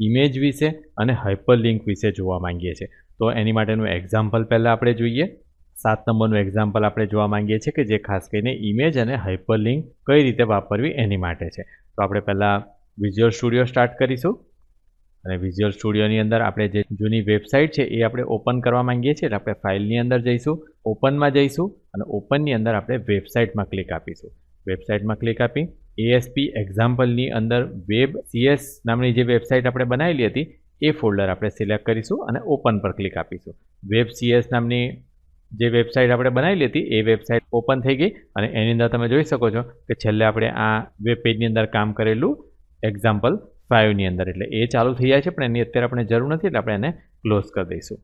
Image વિશે અને hyperlink વિશે જોવા માંગીએ છીએ. તો એની માટેનું એક્ઝામ્પલ પહેલાં આપણે જોઈએ. સાત નંબરનું એક્ઝામ્પલ આપણે જોવા માંગીએ છીએ કે જે ખાસ કરીને ઇમેજ અને હાઇપરલિંક કઈ રીતે વાપરવી એની માટે છે. તો આપણે પહેલાં વિઝ્યુઅલ સ્ટુડિયો સ્ટાર્ટ કરીશું. અને વિઝ્યુઅલ સ્ટુડિયોની અંદર આપણે જે જૂની વેબસાઇટ છે એ આપણે ઓપન કરવા માંગીએ છીએ. એટલે આપણે ફાઇલની અંદર જઈશું ઓપનમાં જઈશું અને ઓપનની અંદર આપણે વેબસાઇટમાં ક્લિક આપીશું. વેબસાઇટમાં ક્લિક આપી એએસપી એક્ઝામ્પલની અંદર વેબ સીએસ નામની જે વેબસાઇટ આપણે બનાવેલી હતી, એ ફોલ્ડર આપણે સિલેક્ટ કરીશું અને ઓપન પર ક્લિક આપીશું. વેબ સીએસ નામની જે વેબસાઇટ આપણે બનાવેલી હતી, એ વેબસાઇટ ઓપન થઈ ગઈ અને એની અંદર તમે જોઈ શકો છો કે છેલ્લે આપણે આ વેબ પેજની અંદર કામ કરેલું એક્ઝામ્પલ ફાઇવની અંદર. એટલે એ ચાલુ થઈ જાય છે, પણ એની અત્યારે આપણે જરૂર નથી, એટલે આપણે એને ક્લોઝ કરી દઈશું.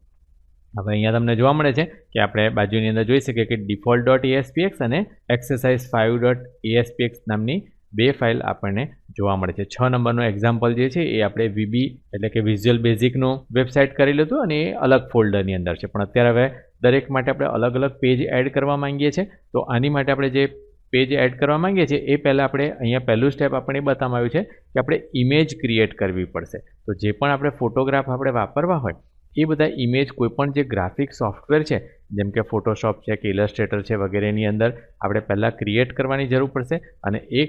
હવે અહીંયા તમને જોવા મળે છે કે આપણે બાજુની અંદર જોઈ શકીએ કે ડિફોલ્ટ ડોટ એએસપીએક્સ અને એક્સરસાઇઝ ફાઇવ ડોટ એએસપીએક્સ નામની બે ફાઇલ આપણને જોવા મળે છે. છ નંબરનું એક્ઝામ્પલ જે છે, એ આપણે વીબી એટલે કે વિઝ્યુઅલ બેઝિકનું વેબસાઇટ કરેલું હતું અને એ અલગ ફોલ્ડરની અંદર છે. પણ અત્યારે હવે દરેક માટે આપણે અલગ અલગ પેજ એડ કરવા માંગીએ છીએ. તો આની માટે આપણે જે પેજ એડ કરવા માંગીએ છીએ, એ પહેલાં આપણે અહીંયા પહેલું સ્ટેપ આપણે બતાવવામાં આવ્યું છે કે આપણે ઇમેજ ક્રિએટ કરવી પડશે. તો જે પણ આપણે ફોટોગ્રાફ આપણે વાપરવા હોય, એ બધા ઇમેજ કોઈપણ જે ગ્રાફિક સોફ્ટવેર છે, જેમ કે ફોટોશોપ છે કે ઇલસ્ટ્રેટર છે વગેરેની અંદર આપણે પહેલાં ક્રિએટ કરવાની જરૂર પડશે અને એ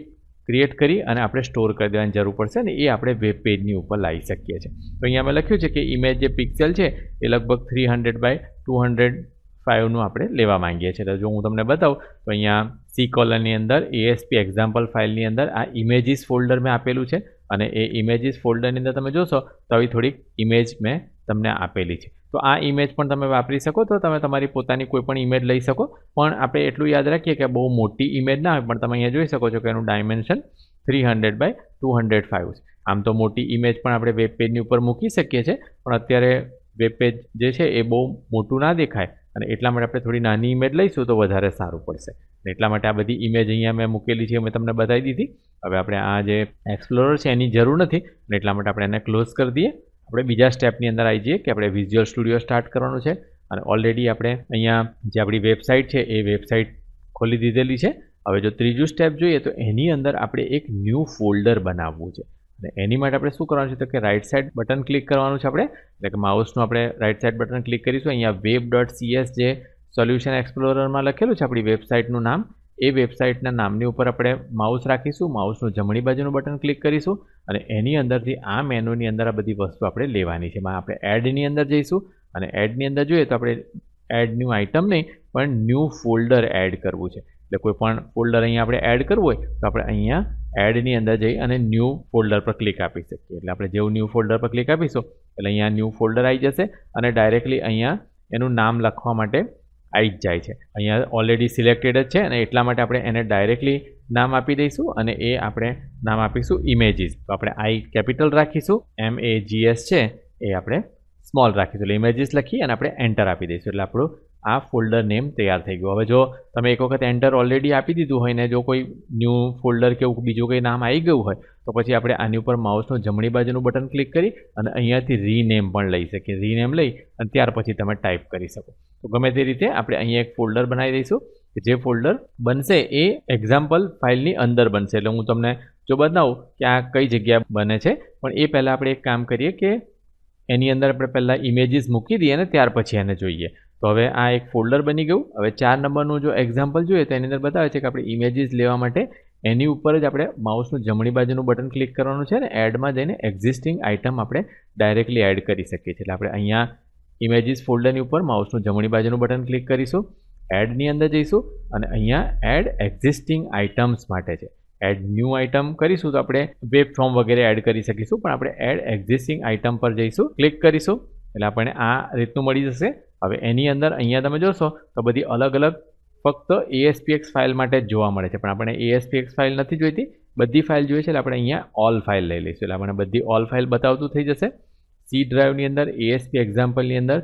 ક્રિએટ કરી અને આપણે સ્ટોર કરી દેવાની જરૂર પડશે ને એ આપણે વેબ પેજની ઉપર લાવી શકીએ છીએ. તો અહીંયા મેં લખ્યું છે કે ઇમેજ જે પિક્સેલ છે એ લગભગ three hundred by two hundred ફાઇવનું આપણે લેવા માંગીએ છીએ. તો જો હું તમને બતાવું, તો અહીંયા સી કોલરની અંદર એએસપી એક્ઝામ્પલ ફાઇલની અંદર આ ઇમેજીસ ફોલ્ડર મેં આપેલું છે અને એ ઇમેજીસ ફોલ્ડરની અંદર તમે જોશો તો આવી થોડીક ઇમેજ મેં તમને આપેલી છે. તો આ ઇમેજ પણ તમે વાપરી શકો તો તમે તમારી પોતાની કોઈ પણ ઇમેજ લઈ શકો. પણ આપણે એટલું યાદ રાખીએ કે બહુ મોટી ઇમેજ ના હોય, પણ તમે અહીંયા જોઈ શકો છો કે એનું dimension three hundred by two hundred five છે. આમ તો મોટી ઇમેજ પણ આપણે વેબ પેજની ઉપર મૂકી શકીએ છીએ, પણ અત્યારે વેબ પેજ જે છે એ બહુ મોટું ના દેખાય અને એટલા માટે આપણે થોડી નાની ઇમેજ લઈશું તો વધારે સારું પડશે. એટલા માટે આ બધી ઇમેજ અહીંયા મેં મૂકેલી છે મેં તમને બતાવી દીધી. હવે આપણે આ જે એક્સપ્લોરર છે, એની જરૂર નથી એટલા માટે આપણે એને ક્લોઝ કરી દઈએ. આપણે બીજા સ્ટેપની અંદર આવી જઈએ કે આપણે વિઝ્યુઅલ સ્ટુડિયો સ્ટાર્ટ કરવાનું છે. અને ઓલરેડી આપણે અહીંયા જે આપણી વેબસાઇટ છે, એ વેબસાઇટ ખોલી દીધેલી છે. હવે જો ત્રીજું સ્ટેપ જોઈએ, તો એની અંદર આપણે એક ન્યૂ ફોલ્ડર બનાવવું છે. અને એની માટે આપણે શું કરવાનું છે, તો કે રાઇટ સાઇડ બટન ક્લિક કરવાનું છે આપણે. એટલે કે માઉસનું આપણે રાઇટ સાઇડ બટન ક્લિક કરીશું. અહીંયા વેબ ડોટ સીએસ જે સોલ્યુશન એક્સપ્લોરરમાં લખેલું છે, આપણી વેબસાઇટનું નામ. એ વેબસાઇટના નામની ઉપર આપણે માઉસ રાખીશું. માઉસનું જમણી બાજુનું બટન ક્લિક કરીશું અને એની અંદરથી આ મેનુની અંદર આ બધી વસ્તુ આપણે લેવાની છે. આપણે એડની અંદર જઈશું અને એડની અંદર જોઈએ તો આપણે એડ ન્યૂ આઇટમ નહીં, પણ ન્યૂ ફોલ્ડર એડ કરવું છે. એટલે કોઈ પણ ફોલ્ડર અહીંયા આપણે એડ કરવું હોય તો આપણે અહીંયા એડની અંદર જઈ અને ન્યૂ ફોલ્ડર પર ક્લિક આપી શકીએ. એટલે આપણે જેવું ન્યૂ ફોલ્ડર પર ક્લિક આપીશું એટલે અહીંયા ન્યૂ ફોલ્ડર આવી જશે અને ડાયરેક્ટલી અહીંયા એનું નામ લખવા માટે આવી જ જાય છે. અહીંયા ઓલરેડી સિલેક્ટેડ જ છે અને એટલા માટે આપણે એને ડાયરેક્ટલી નામ આપી દઈશું અને એ આપણે નામ આપીશું ઇમેજીસ તો આપણે આઈ કેપિટલ રાખીશું એમ એ જીએસ છે, એ આપણે સ્મોલ રાખીશું. એટલે ઇમેજીસ લખી અને આપણે એન્ટર આપી દઈશું. એટલે આપણું આ ફોલ્ડર નેમ તૈયાર થઈ ગયું. હવે જો તમે એક વખત એન્ટર ઓલરેડી આપી દીધું હોય ને, જો કોઈ ન્યૂ ફોલ્ડર કે બીજું કંઈ નામ આવી ગયું હોય, તો પછી આપણે આની ઉપર માઉસનું જમણી બાજુનું બટન ક્લિક કરી અને અહીંયાથી રીનેમ પણ લઈ શકીએ. રીનેમ લઈ અને ત્યાર પછી તમે ટાઈપ કરી શકો. તો ગમે તે રીતે આપણે અહીંયા એક ફોલ્ડર બનાવી દઈશું કે જે ફોલ્ડર બનશે એ એક્ઝામ્પલ ફાઇલની અંદર બનશે. એટલે હું તમને જો બતાવું કે આ કઈ જગ્યા બને છે, પણ એ પહેલાં આપણે એક કામ કરીએ કે એની અંદર આપણે પહેલાં ઇમેજીસ મૂકી દઈએ અને ત્યાર પછી એને જોઈએ. તો હવે આ એક ફોલ્ડર બની ગયું. હવે ચાર નંબરનું જો એક્ઝામ્પલ જોઈએ તો એની અંદર બતાવે છે કે આપણે ઇમેજીસ લેવા માટે એની ઉપર જ આપણે માઉસનું જમણી બાજુનું બટન ક્લિક કરવાનું છે ને એડમાં જઈને એક્ઝિસ્ટિંગ આઇટમ આપણે ડાયરેક્ટલી એડ કરી શકીએ છીએ. એટલે આપણે અહીંયા ઇમેજીસ ફોલ્ડરની ઉપર માઉસનું જમણી બાજુનું બટન ક્લિક કરીશું એડની અંદર જઈશું અને અહીંયા એડ એક્ઝિસ્ટિંગ આઇટમ્સ માટે છે. એડ ન્યૂ આઇટમ કરીશું તો આપણે વેબ ફોર્મ વગેરે એડ કરી શકીશું, પણ આપણે એડ એક્ઝિસ્ટિંગ આઇટમ પર જઈશું ક્લિક કરીશું. એટલે આપણને આ રીતનું મળી જશે. હવે એની અંદર અહીંયા તમે જોશો તો બધી અલગ અલગ ફક્ત એએસપીએક્સ ફાઇલ માટે જ જોવા મળે છે. પણ આપણે એએસપીએક્સ ફાઇલ નથી જોઈતી. બધી ફાઇલ જોઈએ છે એટલે આપણે અહીંયા ઓલ ફાઇલ લઈ લઈશું. એટલે આપણે બધી ઓલ ફાઇલ બતાવતું થઈ જશે. સી ડ્રાઈવની અંદર એએસપી એક્ઝામ્પલની અંદર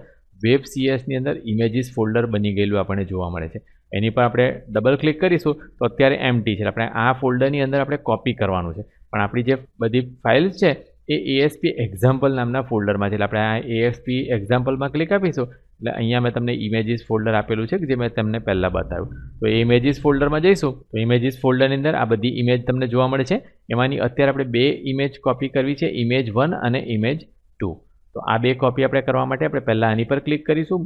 વેબ સીએસની અંદર ઇમેજીસ ફોલ્ડર બની ગયેલું આપણને જોવા મળે છે. એની પર આપણે ડબલ ક્લિક કરીશું તો અત્યારે એમટી છે. આપણે આ ફોલ્ડરની અંદર આપણે કોપી કરવાનું છે. પણ આપણી જે બધી ફાઇલ્સ છે એ એએસપી એક્ઝામ્પલ નામના ફોલ્ડરમાં છે. એટલે આપણે આ એએસપી એક્ઝામ્પલમાં ક્લિક આપીશું એટલે અહીંયા મેં તમને ઇમેજીસ ફોલ્ડર આપેલું છે કે જે મેં તમને પહેલાં બતાવ્યું. તો એ ઇમેજીસ ફોલ્ડરમાં જઈશું, તો ઇમેજીસ ફોલ્ડરની અંદર આ બધી ઇમેજ તમને જોવા મળે છે. એમાંની અત્યારે આપણે બે ઇમેજ કોપી કરવી છે ઇમેજ વન અને ઇમેજ ટુ તો આ બે કોપી આપણે કરવા માટે આપણે પહેલાં આની પર ક્લિક કરીશું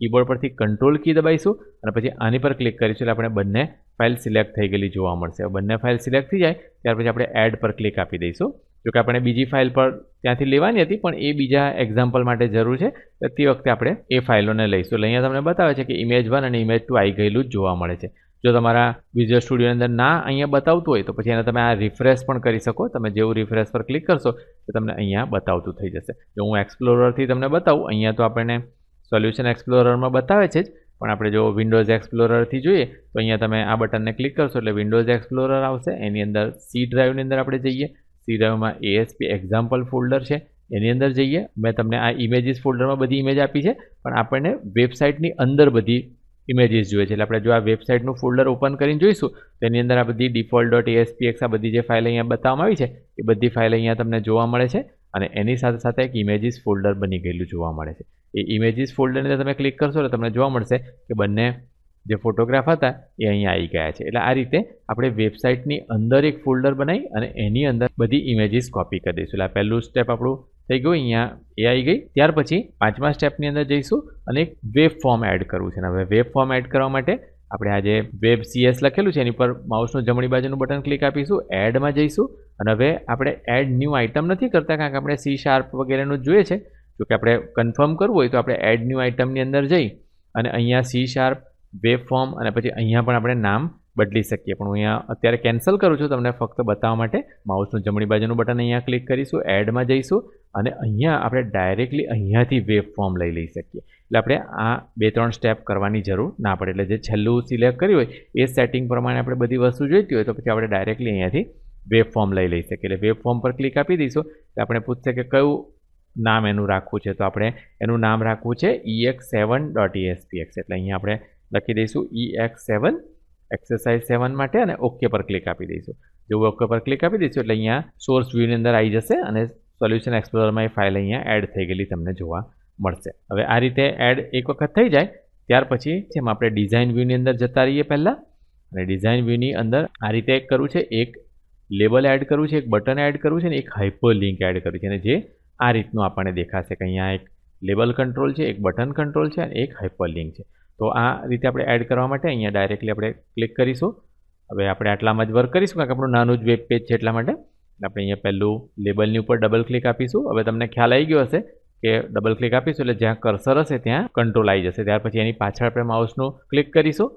કીબોર્ડ પરથી કંટ્રોલ કી દબાઈશું અને પછી આની પર ક્લિક કરીશું, એટલે આપણે બંને ફાઇલ સિલેક્ટ થઈ ગયેલી જોવા મળશે. બંને ફાઇલ સિલેક્ટ થઈ જાય, ત્યાર પછી આપણે એડ પર ક્લિક આપી દઈશું. જોકે આપણે બીજી ફાઇલ પર ત્યાંથી લેવાની હતી, પણ એ બીજા એક્ઝામ્પલ માટે જરૂર છે. તો વખતે આપણે એ ફાઇલોને લઈશું. એટલે અહીંયા તમને બતાવે છે કે ઇમેજ વન અને ઇમેજ ટુ આવી ગયેલું જ જોવા મળે છે. જો તમારા વિઝ્યુઅલ સ્ટુડિયોની અંદર ના અહીંયા બતાવતું હોય, તો પછી એને તમે આ રિફ્રેશ પણ કરી શકો. તમે જેવું રિફ્રેશ પર ક્લિક કરશો, તો તમને અહીંયા બતાવતું થઈ જશે. જો હું એક્સપ્લોરરથી તમને બતાવું, અહીંયા તો આપણને સોલ્યુશન એક્સપ્લોરરમાં બતાવે છે જ, પણ આપણે જો વિન્ડોઝ એક્સપ્લોરરથી જોઈએ, તો અહીંયા તમે આ બટનને ક્લિક કરશો એટલે વિન્ડોઝ એક્સપ્લોરર આવશે. એની અંદર સી ડ્રાઈવની અંદર આપણે જઈએ. સી એએસપી એક્ઝામ્પલ ફોલ્ડર છે. એની અંદર જઈએ. મેં તમને આ ઇમેજીસ ફોલ્ડરમાં બધી ઇમેજ આપી છે. પણ આપણને વેબસાઇટની અંદર બધી ઇમેજીસ જોઈએ છે. એટલે આપણે જો આ વેબસાઇટનું ફોલ્ડર ઓપન કરીને જોઈશું તેની અંદર આ બધી ડિફોલ્ટ ડોટ એએસપીએક્સ આ બધી જે ફાઇલ અહીંયા બતાવવામાં આવી છે, એ બધી ફાઇલ અહીંયા તમને જોવા મળે છે. અને એની સાથે સાથે એક ઇમેજીસ ફોલ્ડર બની ગયેલું જોવા મળે છે. એ ઇમેજીસ ફોલ્ડરની અંદર તમે ક્લિક કરશો એટલે તમને જોવા મળશે કે બંને જે ફોટોગ્રાફ હતા, એ અહીંયા આવી ગયા છે. એટલે આ રીતે આપણે વેબસાઇટની અંદર એક ફોલ્ડર બનાવી અને એની અંદર બધી ઇમેજીસ કોપી કરી દઈશું. એટલે આ પહેલું સ્ટેપ આપણું થઈ ગયું, અહીંયા એ આવી ગઈ. ત્યાર પછી પાંચમા સ્ટેપની અંદર જઈશું અને એક વેબ ફોર્મ એડ કરવું છે. અને હવે વેબ ફોર્મ એડ કરવા માટે આપણે આ જે વેબ સીએસ લખેલું છે, એની પર માઉસનું જમણી બાજુનું બટન ક્લિક આપીશું એડમાં જઈશું. અને હવે આપણે એડ ન્યૂ આઇટમ નથી કરતા, કારણ કે આપણે સી શાર્પ વગેરેનું જોઈએ છે. જો કે આપણે કન્ફર્મ કરવું હોય તો આપણે એડ ન્યૂ આઇટમની અંદર જઈ અને અહીંયા સી શાર્પ વેબ ફોર્મ અને પછી અહીંયા પણ આપણે નામ બદલી શકીએ. પણ હું અહીંયા અત્યારે કેન્સલ કરું છું તમને ફક્ત બતાવવા માટે. માઉસનું જમણી બાજુનું બટન અહીંયા ક્લિક કરીશું એડમાં જઈશું અને અહીંયા આપણે ડાયરેક્ટલી અહીંયાથી વેબ ફોર્મ લઈ લઈ શકીએ. એટલે આપણે આ બે ત્રણ સ્ટેપ કરવાની જરૂર ના પડે. એટલે જે છેલ્લું સિલેક્ટ કર્યું હોય, એ સેટિંગ પ્રમાણે આપણે બધી વસ્તુ જોઈતી હોય તો પછી આપણે ડાયરેક્ટલી અહીંયાથી વેબ ફોર્મ લઈ લઈ શકીએ. એટલે વેબ ફોર્મ પર ક્લિક આપી દઈશું. એટલે આપણે પૂછશે કે કયું નામ એનું રાખવું છે? તો આપણે એનું નામ રાખવું છે ઈ એક્સ સેવન ડોટ ઈએસપીએક્સ એટલે અહીંયા આપણે લખી દઈશું ઈ એક્સ સેવન એક્સરસાઇઝ સેવન માટે અને ઓકે પર ક્લિક આપી દઈશું. જેવું ઓકે પર ક્લિક આપી દઈશું એટલે અહીંયા સોર્સ વ્યૂની અંદર આવી જશે અને સોલ્યુશન એક્સપ્લોરમાં એ ફાઇલ અહીંયા એડ થઈ ગયેલી તમને જોવા મળશે. હવે આ રીતે એડ એક વખત થઈ જાય, ત્યાર પછી જેમ આપણે ડિઝાઇન વ્યૂની અંદર જતા રહીએ પહેલાં, અને ડિઝાઇન વ્યૂની અંદર આ રીતે કરવું છે, એક લેબલ એડ કરવું છે, એક બટન એડ કરવું છે અને એક હાઇપર લિંક એડ કરવી છે. અને જે આ રીતનું આપણને દેખાશે કે અહીંયા એક લેબલ કંટ્રોલ છે, એક બટન કંટ્રોલ છે અને એક હાઇપર લિંક છે. તો આ રીતે આપણે એડ કરવા માટે અહીંયા ડાયરેક્ટલી આપણે ક્લિક કરીશું. હવે આપણે આટલામાં જ વર્ક કરીશું, કારણ કે આપણું નાનું જ વેબ પેજ છે એટલા માટે. આપણે અહીંયા પહેલું લેબલની ઉપર ડબલ ક્લિક આપીશું. હવે તમને ખ્યાલ આવી ગયો હશે કે ડબલ ક્લિક આપીશું એટલે જ્યાં કર્સર હશે ત્યાં કંટ્રોલ આવી જશે. ત્યાર પછી એની પાછળ આપણે માઉસનું ક્લિક કરીશું.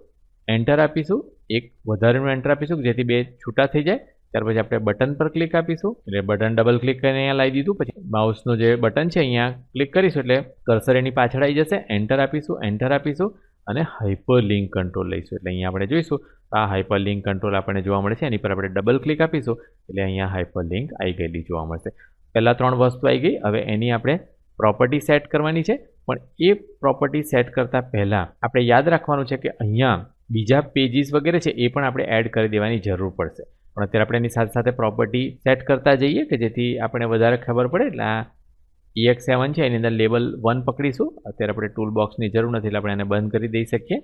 એન્ટર આપીશું. એક વધારેનું એન્ટર આપીશું, જેથી બે છૂટા થઈ જાય. ત્યાર પછી આપણે બટન પર ક્લિક આપીશું. એટલે બટન ડબલ ક્લિક કરીને અહીંયા લાવી દીધું. પછી માઉસનું જે બટન છે અહીંયા ક્લિક કરીશું એટલે કર્સર એની પાછળ આવી જશે. એન્ટર આપીશું એન્ટર આપીશું. અને હાઇપરલિંક કંટ્રોલ લઈશું. એટલે અહીંયા આપણે જોઈશું આ હાઇપરલિંક કંટ્રોલ આપણને જોવા મળે છે. એની પર આપણે ડબલ ક્લિક આપીશું, એટલે અહીંયા હાઇપરલિંક આવી ગયેલી જોવા મળશે. પહેલાં ત્રણ વસ્તુ આવી ગઈ, હવે એની આપણે પ્રોપર્ટી સેટ કરવાની છે. પણ એ પ્રોપર્ટી સેટ કરતાં પહેલાં આપણે યાદ રાખવાનું છે કે અહીંયા બીજા પેજીસ વગેરે છે, એ પણ આપણે એડ કરી દેવાની જરૂર પડશે. પણ અત્યારે આપણે એની સાથે સાથે પ્રોપર્ટી સેટ કરતા જઈએ કે જેથી આપણે વધારે ખબર પડે, એટલે આ ઈએક્સ સેવન છે, એની અંદર લેબલ વન પકડીશું. અત્યારે આપણે ટૂલ બોક્સની જરૂર નથી, એટલે આપણે એને બંધ કરી દઈ શકીએ.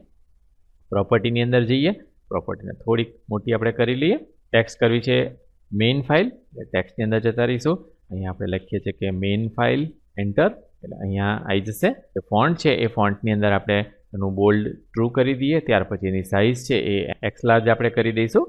પ્રોપર્ટીની અંદર જઈએ. પ્રોપર્ટીને થોડીક મોટી આપણે કરી લઈએ. ટેક્સ કરવી છે મેઇન ફાઇલ એટલે ટેક્સની અંદર જતા રહીશું. અહીંયા આપણે લખીએ છીએ કે મેઇન ફાઇલ એન્ટર એટલે અહીંયા આવી જશે. એ ફોન્ટ છે, એ ફોન્ટની અંદર આપણે એનું બોલ્ડ ટ્રુ કરી દઈએ. ત્યાર પછી એની સાઇઝ છે, એ એક્સ લાર્જ આપણે કરી દઈશું.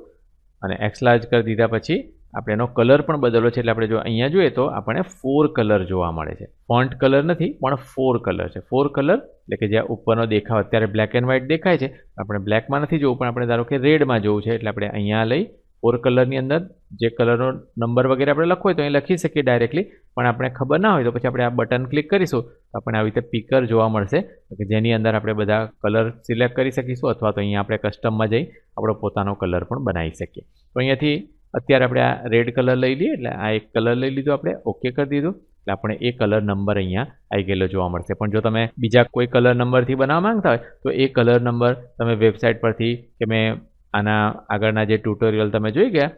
અને એક્સ લાર્જ કરી દીધા પછી આપણે એનો કલર પણ બદલો છે. એટલે આપણે જો અહીંયા જોઈએ તો આપણને ફોર કલર જોવા મળે છે. ફોન્ટ કલર નથી, પણ ફોર કલર છે. ફોર કલર એટલે કે જ્યાં ઉપરનો દેખાવ અત્યારે બ્લેક એન્ડ વ્હાઇટ દેખાય છે. આપણે બ્લેકમાં નથી જોવું, પણ આપણે ધારો કે રેડમાં જોવું છે. એટલે આપણે અહીંયા લઈ ફોર કલરની અંદર જે કલરનો નંબર વગેરે આપણે લખવો હોય તો અહીં લખી શકીએ ડાયરેક્ટલી પણ આપણે ખબર ના હોય તો પછી આપણે આ બટન ક્લિક કરીશું તો આપણને આવી રીતે પીકર જોવા મળશે. કે જેની અંદર આપણે બધા કલર સિલેક્ટ કરી શકીશું અથવા તો અહીંયા આપણે કસ્ટમમાં જઈ આપણો પોતાનો કલર પણ બનાવી શકીએ. તો અહીંયાથી અત્યારે આપણે આ રેડ કલર લઈ લઈએ એટલે આ એક કલર લઈ લીધો આપણે ઓકે કરી દીધું. એટલે આપણે એ કલર નંબર અહીંયા આવી ગયેલો જોવા મળશે. પણ જો તમે બીજા કોઈ કલર નંબરથી બનાવવા માંગતા હોય, તો એ કલર નંબર તમે વેબસાઇટ પરથી કે મેં આના આગળના જે ટ્યુટોરિયલ તમે જોઈ ગયા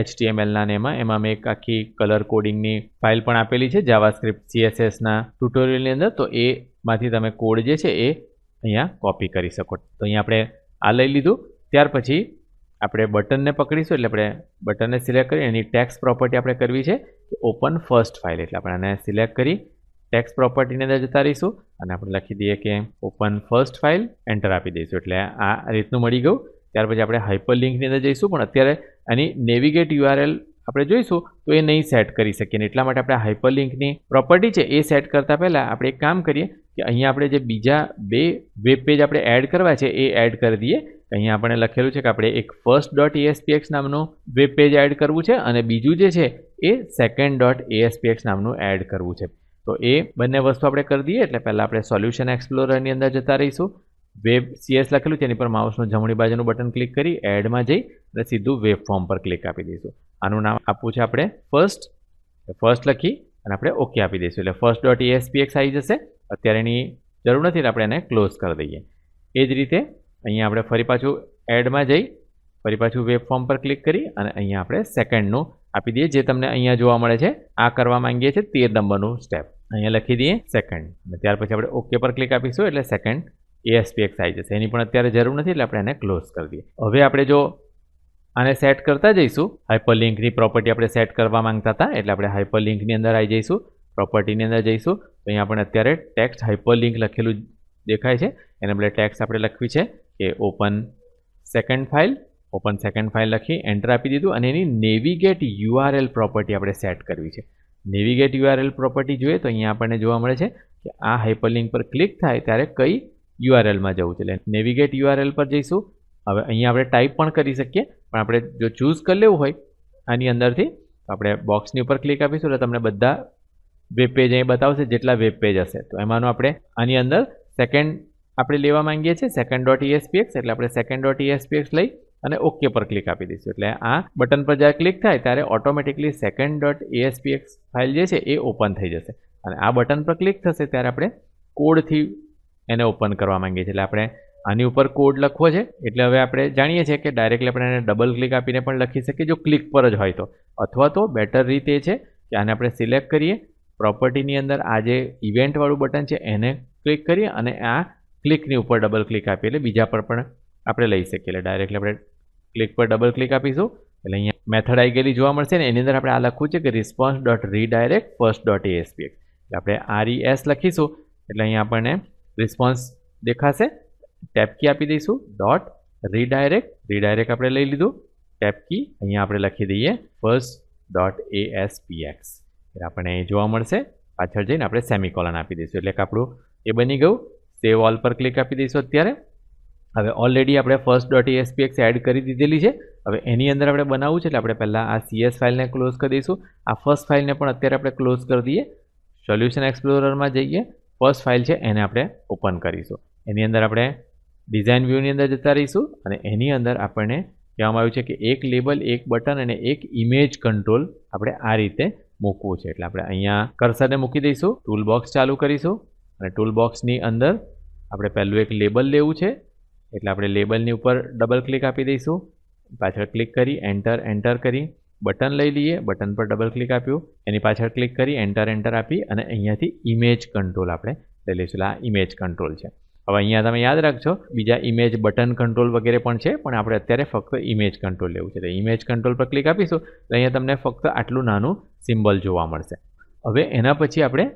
એચટીએમએલના ને એમાં એમાં મેં એક આખી કલર કોડિંગની ફાઇલ પણ આપેલી છે જાવાસ્ક્રિપ્ટ સીએસએસના ટ્યુટોરિયલની અંદર. તો એમાંથી તમે કોડ જે છે એ અહીંયા કોપી કરી શકો. તો અહીંયા આપણે આ લઈ લીધું. ત્યાર પછી આપણે બટનને પકડીશું એટલે આપણે બટનને સિલેક્ટ કરી એની ટેક્સ પ્રોપર્ટી આપણે કરવી છે કે ઓપન ફર્સ્ટ ફાઇલ. એટલે આપણે આને સિલેક્ટ કરી ટેક્સ પ્રોપર્ટીની અંદર જતા રહીશું અને આપણે લખી દઈએ કે ઓપન ફર્સ્ટ ફાઇલ એન્ટર આપી દઈશું. એટલે આ રીતનું મળી ગયું. ત્યાર પછી આપણે હાઇપર લિંકની અંદર જઈશું, પણ અત્યારે આની નેવિગેટ યુઆરએલ આપણે જોઈશું તો એ નહીં સેટ કરી શકીએ ને એટલા માટે આપણે હાઇપર લિંકની પ્રોપર્ટી છે એ સેટ કરતાં પહેલાં આપણે એક કામ કરીએ કે અહીંયા આપણે જે બીજા બે વેબ પેજ આપણે એડ કરવા છે એ એડ કરી દઈએ. અહીંયા આપણે લખેલું છે કે આપણે એક ફર્સ્ટ ડોટ એએસપીએક્સ નામનું વેબ પેજ એડ કરવું છે અને બીજું જે છે એ સેકન્ડ ડોટ એએસપીએક્સ નામનું એડ કરવું છે. તો એ બંને વસ્તુ આપણે કરી દઈએ એટલે પહેલાં આપણે સોલ્યુશન એક્સપ્લોરરની અંદર જતા રહીશું. વેબ સીએસ લખેલું છે, એની પર માઉસનું જમણી બાજુનું બટન ક્લિક કરી એડમાં જઈ અને સીધું વેબ ફોર્મ પર ક્લિક આપી દઈશું. આનું નામ આપવું છે આપણે ફર્સ્ટ ફર્સ્ટ લખી અને આપણે ઓકે આપી દઈશું. એટલે ફર્સ્ટ ડોટ એએસપીએક્સ આવી જશે. અત્યારે એની જરૂર નથી એટલે આપણે એને ક્લોઝ કરી દઈએ. એ જ રીતે અહીંયા આપણે ફરી પાછું એડમાં જઈ, ફરી પાછું વેબ ફોર્મ પર ક્લિક કરી અને અહીંયા આપણે સેકન્ડનું આપી દઈએ, જે તમને અહીંયા જોવા મળે છે. આ કરવા માંગીએ છીએ તેર નંબરનું સ્ટેપ અહીંયા લખી દઈએ સેકન્ડ અને ત્યાર પછી આપણે ઓકે પર ક્લિક આપીશું એટલે સેકન્ડ એએસપીએક્સ આવી જશે. એની પણ અત્યારે જરૂર નથી એટલે આપણે એને ક્લોઝ કરી દઈએ. હવે આપણે જો આને સેટ કરતા જઈશું હાઇપર લિંકની પ્રોપર્ટી આપણે સેટ કરવા માંગતા હતા એટલે આપણે હાઇપરલિંકની અંદર આવી જઈશું પ્રોપર્ટીની અંદર જઈશું. તો અહીંયા આપણે અત્યારે ટેક્સ્ટ હાઇપર લિંક લખેલું દેખાય છે. એને આપણે ટેક્સ્ટ આપણે લખવી છે. કે open second file open second file લખી એન્ટર આપી દીધું અને એની નેવિગેટ યુઆરએલ પ્રોપર્ટી આપણે સેટ કરવી છે. નેવિગેટ યુઆરએલ પ્રોપર્ટી જોઈએ તો અહીંયા આપણને જોવા મળે છે કે આ હાઇપરલિંક પર ક્લિક થાય ત્યારે કઈ યુઆરએલમાં જવું છે. એટલે નેવિગેટ યુઆરએલ પર જઈશું. હવે અહીંયા આપણે ટાઈપ પણ કરી શકીએ, પણ આપણે જો ચૂઝ કરી લેવું હોય આની અંદરથી, તો આપણે બોક્સની ઉપર ક્લિક આપીશું એટલે તમને બધા વેબ પેજ અહીં બતાવશે જેટલા વેબ પેજ હશે. તો એમાંનું આપણે આની અંદર સેકન્ડ આપણે લેવા માંગીએ છીએ સેકન્ડ ડોટ ઇએસપીએક્સ એટલે આપણે સેકન્ડ ડોટ ઇએસપીએક્સ લઈ અને ઓકે પર ક્લિક આપી દઈશું. એટલે આ બટન પર જ્યારે ક્લિક થાય ત્યારે automatically second dot ASPX file જે છે એ ઓપન થઈ જશે. અને આ બટન પર ક્લિક થશે ત્યારે આપણે કોડથી એને ઓપન કરવા માંગીએ છીએ. એટલે આપણે આની ઉપર કોડ લખવો છે. એટલે હવે આપણે જાણીએ છીએ કે ડાયરેક્ટલી આપણે એને ડબલ ક્લિક આપીને પણ લખી શકીએ જો ક્લિક પર જ હોય તો. અથવા તો બેટર રીત છે કે આને આપણે સિલેક્ટ કરીએ. પ્રોપર્ટીની અંદર આ જે ઇવેન્ટવાળું બટન છે એને ક્લિક કરીએ અને આ ક્લિકની ઉપર ડબલ ક્લિક આપીએ એટલે બીજા પર પણ આપણે લઈ શકીએ. એટલે ડાયરેક્ટલી આપણે ક્લિક પર ડબલ ક્લિક આપીશું. એટલે અહીંયા મેથડ આવી ગયેલી જોવા મળશે ને, એની અંદર આપણે આ લખવું છે કે response dot redirect first dot SP એટલે આપણે આર એસ લખીશું. એટલે અહીંયા આપણને રિસ્પોન્સ દેખાશે. ટેપ કી આપી દઈશું. ડોટ રીડાયરેક્ટ રીડાયરેક્ટ આપણે લઈ લીધું. ટેપ કી અહીંયા આપણે લખી દઈએ. ફર્સ્ટ ડોટ એએસપીએક્સ એટલે આપણને અહીં જોવા મળશે. પાછળ જઈને આપણે સેમિકોલન આપી દઈશું. એટલે કે આપણું એ બની ગયું. સેવ ઓલ પર ક્લિક આપી દઈશું અત્યારે. હવે ઓલરેડી આપણે ફર્સ્ટ ડોટ એએસપીએક્સ એડ કરી દીધેલી છે. હવે એની અંદર આપણે બનાવવું છે એટલે આપણે પહેલાં આ સીએસ ફાઇલને ક્લોઝ કરી દઈશું. આ ફર્સ્ટ ફાઇલને પણ અત્યારે આપણે ક્લોઝ કરી દઈએ. સોલ્યુશન એક્સપ્લોરરમાં જઈએ. ફર્સ્ટ ફાઇલ છે એને આપણે ઓપન કરીશું. એની અંદર આપણે ડિઝાઇન વ્યૂની અંદર જતા રહીશું અને એની અંદર આપણને કહેવામાં આવ્યું છે કે એક લેબલ એક બટન અને એક ઇમેજ કંટ્રોલ આપણે આ રીતે મૂકવું છે. એટલે આપણે અહીંયા કર્સરને મૂકી દઈશું. ટૂલ બોક્સ ચાલુ કરીશું અને ટૂલ બોક્સની અંદર આપણે પહેલું એક લેબલ લેવું છે, એટલે આપણે લેબલની ઉપર ડબલ ક્લિક આપી દઈશું. પાછળ ક્લિક કરી એન્ટર એન્ટર કરી બટન લઈ લઈએ બટન પર ડબલ ક્લિક આપ્યું. એની પાછળ ક્લિક કરી એન્ટર એન્ટર આપી અને અહીંયાથી ઇમેજ કંટ્રોલ આપણે લઈ લઈશું. આ ઇમેજ કંટ્રોલ છે. હવે અહીંયા તમે યાદ રાખજો, બીજા ઇમેજ બટન કંટ્રોલ વગેરે પણ છે, પણ આપણે અત્યારે ફક્ત ઇમેજ કંટ્રોલ લેવું છે. તો ઇમેજ કંટ્રોલ પર ક્લિક આપીશું, તો અહીંયા તમને ફક્ત આટલું નાનું સિમ્બલ જોવા મળશે. હવે એના પછી આપણે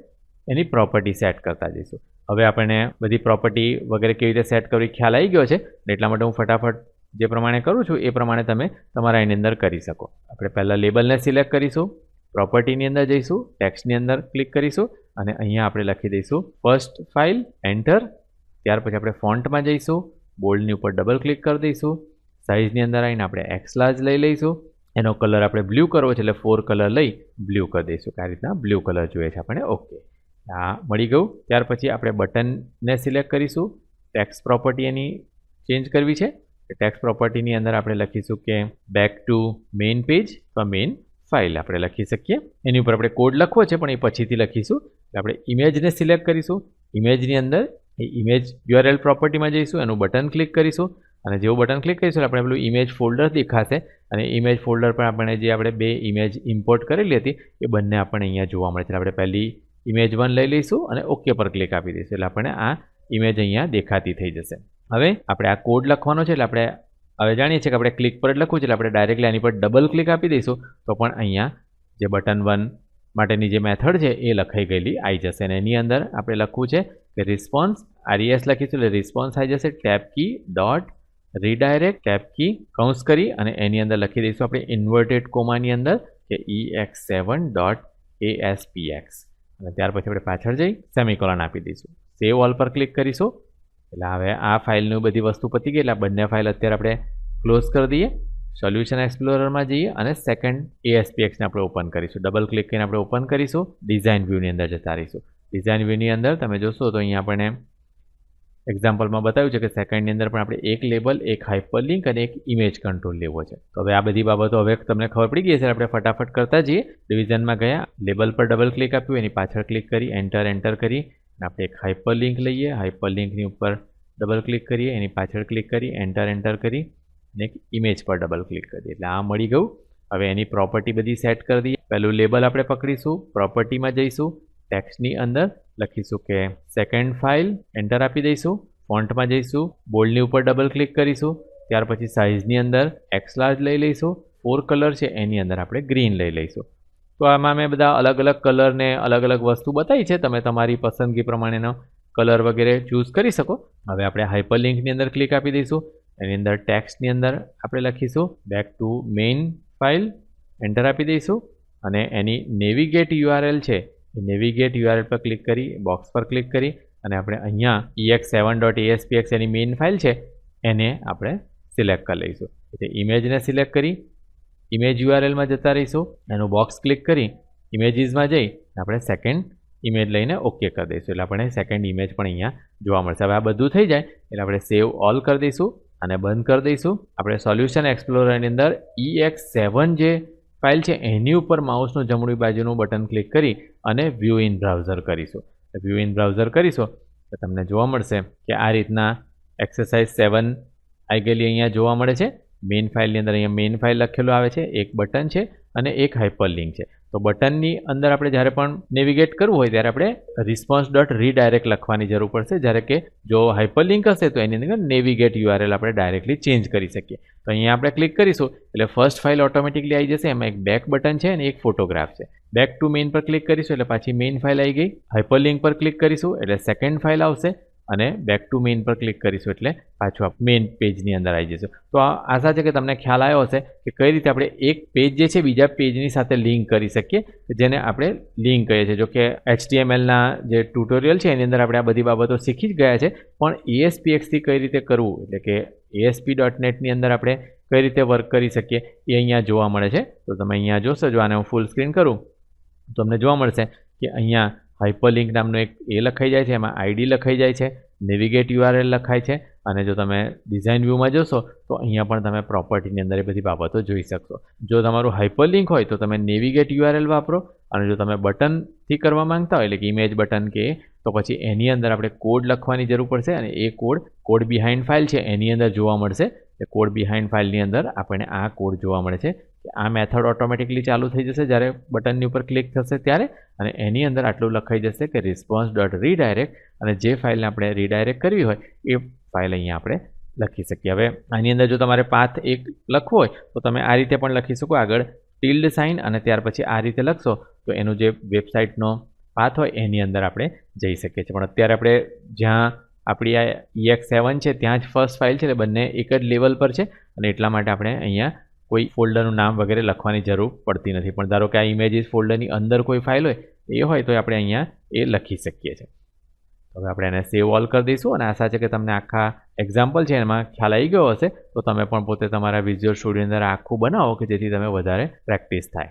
એની પ્રોપર્ટી સેટ કરતા જઈશું. હવે આપણને બધી પ્રોપર્ટી વગેરે કેવી રીતે સેટ કરવી ખ્યાલ આવી ગયો છે. એટલા માટે હું ફટાફટ જે પ્રમાણે કરું છું એ પ્રમાણે તમે તમારા એની અંદર કરી શકો. આપણે પહેલાં લેબલને સિલેક્ટ કરીશું પ્રોપર્ટીની અંદર જઈશું ટેક્સ્ટની અંદર ક્લિક કરીશું અને અહીંયા આપણે લખી દઈશું ફર્સ્ટ ફાઇલ એન્ટર ત્યાર પછી આપણે ફોન્ટમાં જઈશું બોલ્ડની ઉપર ડબલ ક્લિક કરી દઈશું. સાઇઝની અંદર આવીને આપણે એક્સલાજ લઈ લઈશું. એનો કલર આપણે બ્લુ કરવો છે એટલે ફોર કલર લઈ બ્લુ કરી દઈશું. આ રીતના બ્લુ કલર જોઈએ છે આપણે ઓકે આ મળી ગયું. ત્યાર પછી આપણે બટનને સિલેક્ટ કરીશું. ટેક્સ પ્રોપર્ટી એની ચેન્જ કરવી છે. ટેક્સ પ્રોપર્ટીની અંદર આપણે લખીશું કે બેક ટુ મેઇન પેજ અથવા મેઇન ફાઇલ આપણે લખી શકીએ. એની ઉપર આપણે કોડ લખવો છે, પણ એ પછીથી લખીશું. આપણે ઇમેજને સિલેક્ટ કરીશું. ઇમેજની અંદર એ ઇમેજ યુઆરએલ પ્રોપર્ટીમાં જઈશું, એનું બટન ક્લિક કરીશું. અને જેવું બટન ક્લિક કરીશું આપણે પેલું ઇમેજ ફોલ્ડર દેખાશે. અને ઇમેજ ફોલ્ડર પર આપણે જે આપણે બે ઇમેજ ઇમ્પોર્ટ કરેલી હતી, એ બંને આપણને અહીંયા જોવા મળે છે. આપણે પહેલી ઇમેજ વન લઈ લઈશું અને ઓકે પર ક્લિક આપી દઈશું. એટલે આપણને આ ઇમેજ અહીંયા દેખાતી થઈ જશે. હવે આપણે આ કોડ લખવાનો છે, એટલે આપણે હવે જાણીએ છીએ કે આપણે ક્લિક પર લખવું છે, એટલે આપણે ડાયરેક્ટલી આની પર ડબલ ક્લિક આપી દઈશું. તો પણ અહીંયા જે બટન વન માટેની જે મેથડ છે, એ લખાઈ ગયેલી આવી જશે. અને એની અંદર આપણે લખવું છે કે રિસ્પોન્સ આરઈએસ લખીશું, એટલે રિસ્પોન્સ આવી જશે tab key dot redirect tab key કૌંસ કરી અને એની અંદર લખી દઈશું આપણે ઇન્વર્ટેડ કોમાની અંદર કે E X seven dot A S P X અને ત્યાર પછી આપણે પાછળ જઈ સેમિકોલન આપી દઈશું. સેવ ઓલ પર ક્લિક કરીશું. એટલે હવે આ ફાઇલનું બધી વસ્તુ પતી ગઈ, એટલે બંને ફાઇલ અત્યારે આપણે ક્લોઝ કરી દઈએ. સોલ્યુશન એક્સપ્લોરરમાં જઈએ અને સેકન્ડ એએસપીએક્સને આપણે ઓપન કરીશું. ડબલ ક્લિક કરીને આપણે ઓપન કરીશું. ડિઝાઇન વ્યૂની અંદર જતા રહીશું. ડિઝાઇન વ્યૂની અંદર તમે જોશો તો અહીંયા આપણને એક્ઝામ્પલમાં બતાવ્યું છે કે સેકન્ડની અંદર પણ આપણે એક લેબલ એક હાઇપર લિંક અને એક ઇમેજ કંટ્રોલ લેવો છે. તો હવે આ બધી બાબતો હવે તમને ખબર પડી ગઈ છે આપણે ફટાફટ કરતા જઈએ. ડિવિઝનમાં ગયા લેબલ પર ડબલ ક્લિક આપ્યું, એની પાછળ ક્લિક કરી એન્ટર એન્ટર કરી આપણે એક હાઇપર લિંક લઈએ. હાઇપર લિંકની ઉપર ડબલ ક્લિક કરીએ, એની પાછળ ક્લિક કરી એન્ટર એન્ટર કરી, અને એક ઇમેજ પર ડબલ ક્લિક કરીએ. એટલે આ મળી ગયું. હવે એની પ્રોપર્ટી બધી સેટ કરી દઈએ. પહેલું લેબલ આપણે પકડીશું પ્રોપર્ટીમાં જઈશું ટેક્સ્ટની અંદર લખીશું કે સેકન્ડ ફાઇલ એન્ટર આપી દઈશું. ફોન્ટમાં જઈશું. બોલ્ડની ઉપર ડબલ ક્લિક કરીશું. ત્યાર પછી સાઇઝની અંદર એક્સ લાર્જ લઈ લઈશું. ફોર કલર છે, એની અંદર આપણે ગ્રીન લઈ લઈશું. તો આમાં મેં બધા અલગ અલગ કલરને અલગ અલગ વસ્તુ બતાવી છે. તમે તમારી પસંદગી પ્રમાણેનો કલર વગેરે ચૂઝ કરી શકો. હવે આપણે હાઇપરલિંકની અંદર ક્લિક આપી દઈશું. એની અંદર ટેક્સ્ટની અંદર આપણે લખીશું. Back to main file enter આપી દઈશું. અને એની નેવિગેટ યુઆરએલ છે નેવિગેટ યુઆરએલ પર ક્લિક કરી બોક્સ પર ક્લિક કરી અને આપણે અહીંયા ઈએક્સ સેવન ડોટ એએસપીએક્સ એની મેઇન ફાઇલ છે, એને આપણે સિલેક્ટ કરી લઈશું. એટલે ઇમેજને સિલેક્ટ કરી ઇમેજ યુઆરએલમાં જતા રહીશું, એનું બોક્સ ક્લિક કરી ઇમેજીસમાં જઈ, આપણે સેકન્ડ ઇમેજ લઈને ઓકે કરી દઈશું. એટલે આપણે સેકન્ડ ઇમેજ પણ અહીંયા જોવા મળશે. હવે આ બધું થઈ જાય, એટલે આપણે સેવ ઓલ કરી દઈશું અને બંધ કરી દઈશું. આપણે સોલ્યુશન એક્સપ્લોરરની અંદર ઈ એક્સ સેવન જે ફાઇલ છે, એની ઉપર માઉસનું જમણી બાજુનું બટન ક્લિક કરી અને વ્યૂ ઇન બ્રાઉઝર કરીશું. વ્યૂ ઇન બ્રાઉઝર કરીશું, તો તમને જોવા મળશે કે આ રીતના એક્સરસાઇઝ સેવન આવી ગયેલી અહીંયા જોવા મળે છે. મેઇન ફાઇલની અંદર અહીંયા મેઇન ફાઇલ લખેલું આવે છે, એક બટન છે અને એક હાઇપર લિંક છે. તો બટનની અંદર આપણે જ્યારે પણ નેવિગેટ કરવું હોય ત્યારે આપણે રિસ્પોન્સ ડોટ રીડાયરેક્ટ લખવાની જરૂર પડશે. જ્યારે કે જો હાઇપરલિંક હશે તો એની અંદર નેવિગેટ યુઆરએલ આપણે ડાયરેક્ટલી ચેન્જ કરી શકીએ. તો અહીંયા આપણે ક્લિક કરીશું એટલે ફર્સ્ટ ફાઇલ ઓટોમેટિકલી આવી જશે. એમાં એક બેક બટન છે અને એક ફોટોગ્રાફ છે. બેક ટુ મેઇન પર ક્લિક કરીશું એટલે પાછી મેઇન ફાઇલ આવી ગઈ. હાઇપરલિંક પર ક્લિક કરીશું એટલે સેકન્ડ ફાઇલ આવશે. અને બેક ટુ મેઇન પર ક્લિક કરીશું એટલે પાછું મેઇન પેજની અંદર આવી જશું તો આશા છે કે તમને ખ્યાલ આવ્યો હશે કે કઈ રીતે આપણે એક પેજ જે છે બીજા પેજની સાથે લિંક કરી શકીએ, જેને આપણે લિંક કહીએ છીએ. જો કે એચટીએમએલના જે ટ્યુટોરિયલ છે, એની અંદર આપણે આ બધી બાબતો શીખી જ ગયા છે, પણ એએસપીએક્સથી કઈ રીતે કરવું? એટલે કે એએસપી ડોટ નેટની અંદર આપણે કઈ રીતે વર્ક કરી શકીએ, એ અહીંયા જોવા મળે છે. તો તમે અહીંયા જોશો, જો આને હું ફૂલ સ્ક્રીન કરું, તો તમને જોવા મળશે કે અહીંયા હાઇપરલિંક નામનો એક એ લખાઈ જાય છે, એમાં આઈડી લખાઈ જાય છે નેવિગેટ યુઆરએલ લખાય છે, અને જો તમે ડિઝાઇન વ્યૂમાં જોશો, તો અહીંયા પણ તમે પ્રોપર્ટીની અંદર એ બધી બાબતો જોઈ શકશો. જો તમારું હાઇપરલિંક હોય, તો તમે નેવિગેટ યુઆરએલ વાપરો, અને જો તમે બટનથી કરવા માંગતા હોય, એટલે કે ઇમેજ બટન કે, તો પછી એની અંદર આપણે કોડ લખવાની જરૂર પડશે, અને એ કોડ કોડ બિહાઇન્ડ ફાઇલ છે, એની અંદર જોવા મળશે. એ કોડ બિહાઇન્ડ ફાઇલની અંદર આપણને આ કોડ જોવા મળે છે. કે આ મેથડ ઓટોમેટિકલી ચાલુ થઈ જશે જ્યારે બટનની ઉપર ક્લિક થશે ત્યારે અને એની અંદર આટલું લખાઈ જશે કે રિસ્પોન્સ ડોટ રીડાયરેક્ટ અને જે ફાઇલને આપણે રીડાયરેક્ટ કરવી હોય એ ફાઇલ અહીંયા આપણે લખી શકીએ. હવે આની અંદર જો તમારે પાથ એક લખવો હોય તો તમે આ રીતે પણ લખી શકો. આગળ ટિલ્ડ સાઇન અને ત્યાર પછી આ રીતે લખશો તો એનું જે વેબસાઇટનો પાથ હોય એની અંદર આપણે જઈ શકીએ છીએ. પણ અત્યારે આપણે જ્યાં આપણી આ એક સેવન છે, ત્યાં જ ફર્સ્ટ ફાઇલ છે એટલે બંને એક જ લેવલ પર છે અને એટલા માટે આપણે અહીંયા કોઈ ફોલ્ડરનું નામ વગેરે લખવાની જરૂર પડતી નથી. પણ ધારો કે આ ઇમેજીસ ફોલ્ડરની અંદર કોઈ ફાઇલ હોય, એ હોય તો આપણે અહીંયા એ લખી શકીએ છીએ. હવે આપણે એને સેવ ઓલ કરી દઈશું અને આશા છે કે તમને આખા એક્ઝામ્પલ છે એમાં ખ્યાલ આવી ગયો હશે, તો તમે પણ પોતે તમારા વિઝ્યુઅલ સ્ટુડિયો અંદર આખું બનાવો કે જેથી તમે વધારે પ્રેક્ટિસ થાય.